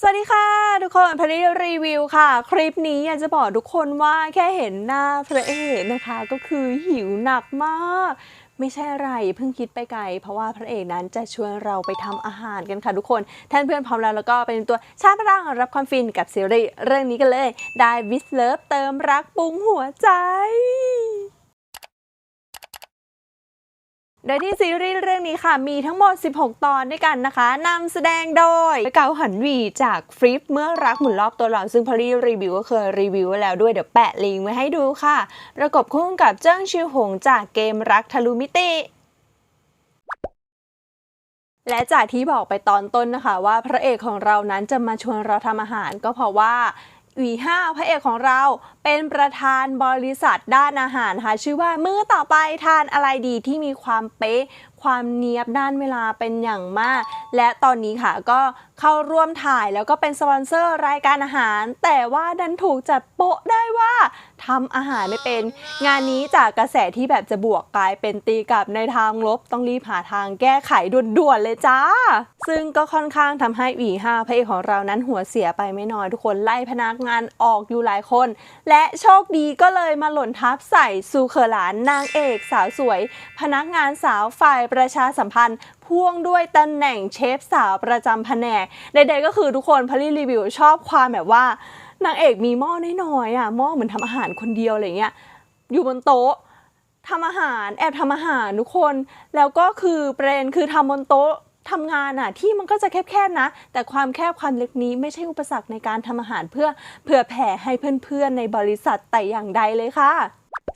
สวัสดีค่ะ ทุกคนพลิรีวิวค่ะ คลิปนี้อยากจะบอกทุกคนว่าแค่เห็นหน้าพระเอกนะคะ ก็คือหิวหนักมาก ไม่ใช่อะไรเพิ่งคิดไปไกล เพราะว่าพระเอกนั้นจะชวนเราไปทำอาหารกันค่ะทุกคนท่านเพื่อนพร้อมแล้วแล้วก็เป็นตัวชาติพลังรับความฟินกับซีรีส์เรื่องนี้กันเลย ได้วิสเลิฟเติมรักปรุงหัวใจ โดยที่ซีรีส์เรื่องนี้ค่ะ มีทั้งหมด 16 ตอนด้วยกันนะคะนำแสดงโดยเกาหันวีจากฟริปเมื่อรักหมุนรอบตัวเราซึ่งพอลี่รีวิวก็เคยรีวิวไว้แล้วด้วยเดี๋ยวแปะลิงก์ไว้ให้ดูค่ะ ประกบคู่กับเจิ้งชิวหงจากเกมรักทะลุมิติและจากที่บอกไปตอนต้นนะคะว่าพระเอกของเรานั้นจะมาชวนเราทำอาหารก็เพราะว่า หวีห้าพระเอกของเราเป็นประธานบริษัทด้านอาหารค่ะชื่อว่ามื้อต่อไปทานอะไรดีที่มีความเป๊ะ ความเนียบด้านเวลาเป็นอย่างมาก และตอนนี้ค่ะก็เข้าร่วมถ่ายแล้วก็เป็นสปอนเซอร์รายการอาหาร แต่ว่าดันถูกจัดโปะได้ว่าทำอาหารไม่เป็น งานนี้จากกระแสที่แบบจะบวกกลายเป็นตีกลับในทางลบต้องรีบหาทางแก้ไขด่วนๆเลยจ้า ซึ่งก็ค่อนข้างทำให้หวีห้าพระเอกของเรานั้นหัวเสียไปไม่น้อยทุกคนไล่พนักงานออกอยู่หลายคน และโชคดีก็เลยมาหล่นทับใส่ซูเคอร์หลานนางเอกสาวสวย พนักงานสาวฝ่ายประชาสัมพันธ์พ่วงด้วยตำแหน่งเชฟสาวประจำแผนกใดๆก็คือทุกคนพลีรีวิวชอบความแบบว่านางเอกมีหม้อน้อยๆอะหม้อเหมือนทำอาหารคนเดียวอะไรเงี้ยอยู่บนโต๊ะทำอาหารแอบทำอาหารทุกคน แล้วก็คือประเด็นคือทำบนโต๊ะทำงานอะที่มันก็จะแคบๆนะ แต่ความแคบความเล็กนี้ไม่ใช่อุปสรรคในการทำอาหารเพื่อเผื่อแผ่ให้เพื่อนๆในบริษัทแต่อย่างใดเลยค่ะ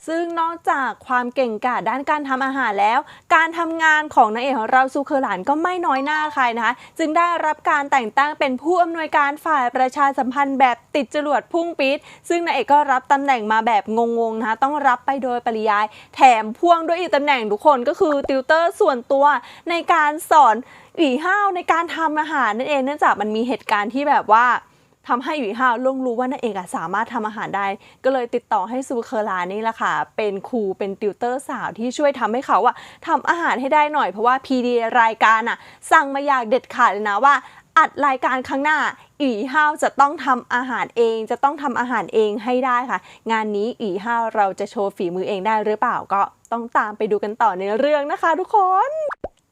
ซึ่งนอกจากความเก่งกาจด้านการทำอาหารแล้ว การทำงานของนางเอกของเราซูเคอร์หลานก็ไม่น้อยหน้าใครนะคะ จึงได้รับการแต่งตั้งเป็นผู้อำนวยการฝ่ายประชาสัมพันธ์แบบติดจรวดพุ่งปี๊ดซึ่งนางเอกก็รับตำแหน่งมาแบบงงๆนะคะต้องรับไปโดยปริยาย แถมพ่วงด้วยอีกตำแหน่งทุกคนก็คือติวเตอร์ส่วนตัวในการสอนหวีห้าวในการทำอาหารนั่นเองเนื่องจากมันมีเหตุการณ์ที่แบบว่า ทำให้หวีห้าวล่วงรู้ว่านางเอกอะสามารถทำอาหารได้ ก็เลยติดต่อให้ซูเคอร์ลานี่แหละค่ะ เป็นครูเป็นติวเตอร์สาวที่ช่วยทำให้เขาอะทำอาหารให้ได้หน่อยเพราะว่าพีดีรายการอะสั่งมาอยางเด็ดขาดเลยนะว่าอัดรายการครั้งหน้าอีห้าวจะต้องทำอาหารเอง จะต้องทำอาหารเองให้ได้ค่ะ งานนี้อีห้าวเราจะโชว์ฝีมือเองได้หรือเปล่าก็ต้องตามไปดูกันต่อในเรื่องนะคะทุกคน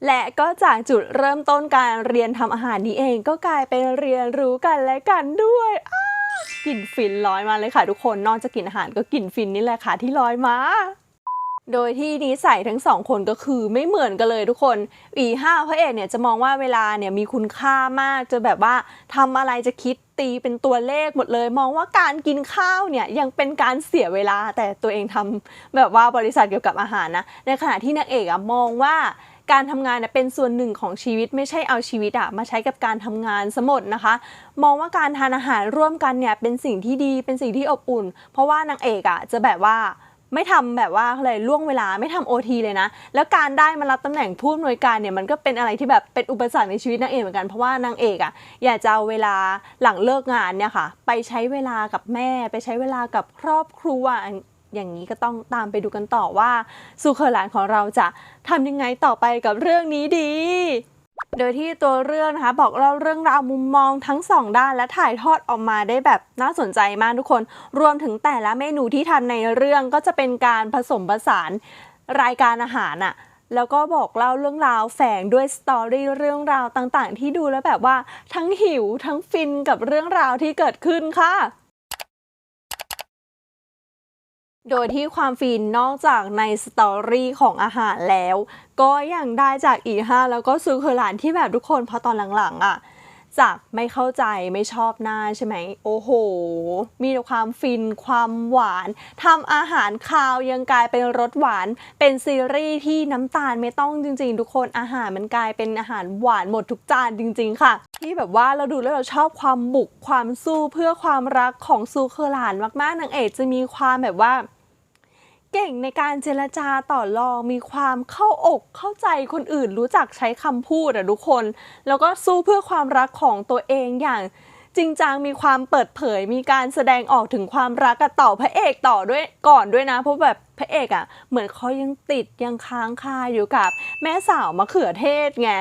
และก็จากจุดเริ่มต้นการเรียนทำอาหารนี้เองก็กลายเป็นเรียนรู้กันและกันด้วยกลิ่นฟินลอยมาเลยค่ะทุกคนนอกจากกลิ่นอาหารก็กลิ่นฟินนี่แหละค่ะที่ลอยมาโดยที่นิสัยทั้งสองคนก็คือไม่เหมือนกันเลยทุกคนอีห้าพระเอกเนี่ยจะมองว่าเวลาเนี่ยมีคุณค่ามากจะแบบว่าทำอะไรจะคิดตีเป็นตัวเลขหมดเลย มองว่าการกินข้าวเนี่ยยังเป็นการเสียเวลาแต่ตัวเองทำแบบว่าบริษัทเกี่ยวกับอาหารนะในขณะที่นางเอกอะมองว่า การทำงานเนี่ยเป็นส่วนหนึ่งของชีวิตไม่ใช่เอาชีวิตอะมาใช้กับการทำงานสมดนะคะ มองว่าการทานอาหารร่วมกันเนี่ยเป็นสิ่งที่ดีเป็นสิ่งที่อบอุ่น เพราะว่านางเอกอะจะแบบว่าไม่ทำแบบว่าอะไรล่วงเวลาไม่ทำโอทีเลยนะ แล้วการได้มารับตำแหน่งผู้อำนวยการเนี่ยมันก็เป็นอะไรที่แบบเป็นอุปสรรคในชีวิตนางเอกเหมือนกันเพราะว่านางเอกอะอยากจะเอาเวลาหลังเลิกงานเนี่ยค่ะ ไปใช้เวลากับแม่ ไปใช้เวลากับครอบครัว อย่างนี้ก็ต้องตามไปดูกันต่อว่าซูเคอร์หลานของเราจะทำยังไงต่อไปกับเรื่องนี้ดีโดยที่ตัวเรื่องนะคะบอกเล่าเรื่องราวมุมมองทั้งสองด้านและถ่ายทอดออกมาได้แบบน่าสนใจมากทุกคน รวมถึงแต่ละเมนูที่ทำในเรื่องก็จะเป็นการผสมผสานรายการอาหารอะแล้วก็บอกเล่าเรื่องราวแฝงด้วยสตอรี่เรื่องราวต่างๆ ที่ดูแล้วแบบว่าทั้งหิวทั้งฟินกับเรื่องราวที่เกิดขึ้นค่ะ โดยที่ความฟินนอกจากในสตอรี่ของอาหารแล้ว ก็ยังได้จากอีห้าแล้วก็ซูเคอร์หลานที่แบบทุกคนพอตอนหลังๆอะ จากไม่เข้าใจไม่ชอบหน้าใช่ไหม โอ้โห มีแต่ความฟินความหวานทำอาหารคาวยังกลายเป็นรสหวาน เป็นซีรีส์ที่น้ำตาลไม่ต้องจริง ๆ ทุกคนอาหารมันกลายเป็นอาหารหวานหมดทุกจานจริง ๆ ค่ะ ที่แบบว่าเราดูแล้วเราชอบความบุกความสู้เพื่อความรักของซูเคอร์หลานมากๆนางเอกจะมีความแบบว่า เก่งในการเจรจาต่อรองมีความเข้าอกเข้าใจคนอื่น รู้จักใช้คำพูดอะทุกคน แล้วก็สู้เพื่อความรักของตัวเองอย่างจริงจังมีความเปิดเผยมีการแสดงออกถึงความรักกับต่อพระเอกต่อด้วยก่อนด้วยนะ เพราะแบบพระเอกอะเหมือนเขายังติดยังค้างคาอยู่กับ แม่สาวมะเขือเทศไง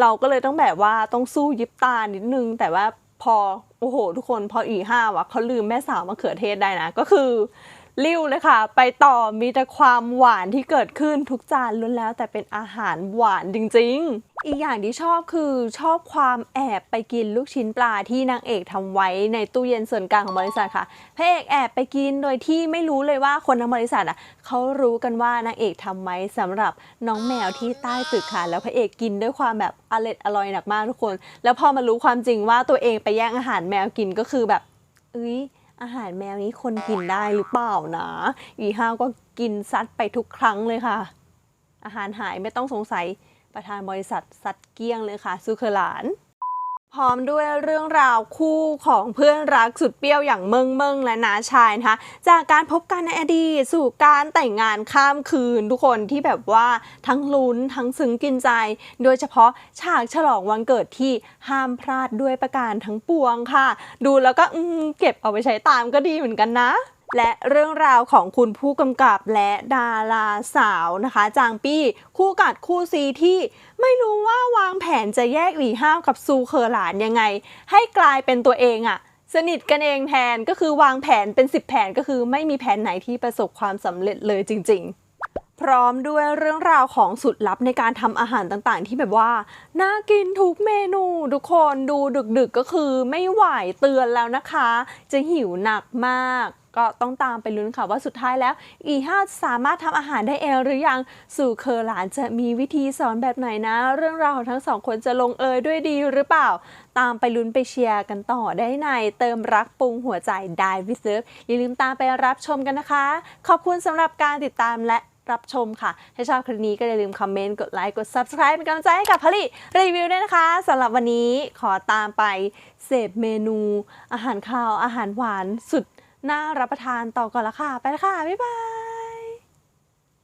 เราก็เลยต้องแบบว่าต้องสู้ยิบตานิดนึง แต่ว่าพอโอ้โห ทุกคนพออีห้าวะเขาลืมแม่สาวมะเขือเทศได้นะ ก็คือ ริ้วเลยค่ะ ไปต่อมีแต่ความหวานที่เกิดขึ้นทุกจานล้วนแล้ว แต่เป็นอาหารหวานจริง ๆ อีกอย่างที่ชอบคือชอบความแอบไปกินลูกชิ้นปลาที่นางเอกทำไว้ในตู้เย็นส่วนกลางของบริษัทค่ะพระเอกแอบไปกินโดยที่ไม่รู้เลยว่าคนทั้งบริษัทอะเขารู้กันว่านางเอกทำไว้สำหรับน้องแมวที่ใต้ตึกค่ะ แล้วพระเอกกินด้วยความแบบอร่อยอร่อยหนักมากทุกคน แล้วพอมารู้ความจริงว่าตัวเองไปแย่งอาหารแมวกินก็คือแบบเอ้ย อาหารแมวนี้คนกินได้หรือเปล่านะ อีห้าวก็กินซัดไปทุกครั้งเลยค่ะ อาหารหายไม่ต้องสงสัยประธานบริษัทสัตเกี้ยงเลยค่ะซูเคอร์หลาน พร้อมด้วยเรื่องราวคู่ของเพื่อนรักสุดเปรี้ยวอย่างเมิงเมิงและนาชายนะคะ จากการพบกันในอดีตสู่การแต่งงานข้ามคืนทุกคนที่แบบว่าทั้งลุ้นทั้งซึ้งกินใจ โดยเฉพาะฉากฉลองวันเกิดที่ห้ามพลาดด้วยประการทั้งปวงค่ะ ดูแล้วก็เก็บเอาไปใช้ตามก็ดีเหมือนกันนะ และเรื่องราวของคุณผู้กำกับและดาราสาวนะคะ จางปี้คู่กัดคู่ซีที่ไม่รู้ว่าวางแผนจะแยกหลีห้าวกับซูเคอร์หลานยังไง ให้กลายเป็นตัวเองอะสนิทกันเองแทนก็คือวางแผนเป็น 10 แผนก็คือไม่มีแผนไหนที่ประสบความสำเร็จเลยจริง ๆพร้อมด้วยเรื่องราวของสุดลับในการทำอาหารต่างๆ ที่แบบว่า น่ากินทุกเมน ทุกคนดูดึกๆก็คือไม่ไหวเตือนแล้วนะคะ จะหิวหนักมาก ก็ต้องตามไปลุ้นค่ะว่าสุดท้ายแล้ว อีห้าสามารถทำอาหารได้เองหรือยังสู่เคอหลานจะมีวิธีสอนแบบไหนนะ เรื่องราวของทั้งสองคนจะลงเอยด้วยดีหรือเปล่า ตามไปลุ้นไปเชียร์กันต่อได้ในเติมรักปรุงหัวใจได้วิเซิร์ฟอย่าลืมตามไปรับชมกันนะคะ ขอบคุณสำหรับการติดตามและ รับชมค่ะถ้าชอบคลิปนี้ก็อย่าลืมคอมเมนต์ กดไลค์ กด Subscribe เป็นกำลังใจให้กับผลิรีวิวด้วยนะคะสำหรับวันนี้ขอตามไปเสพเมนู อาหารข้าว อาหารหวานสุดน่ารับประทานต่อก่อนละค่ะ ไปละค่ะ บ๊ายบาย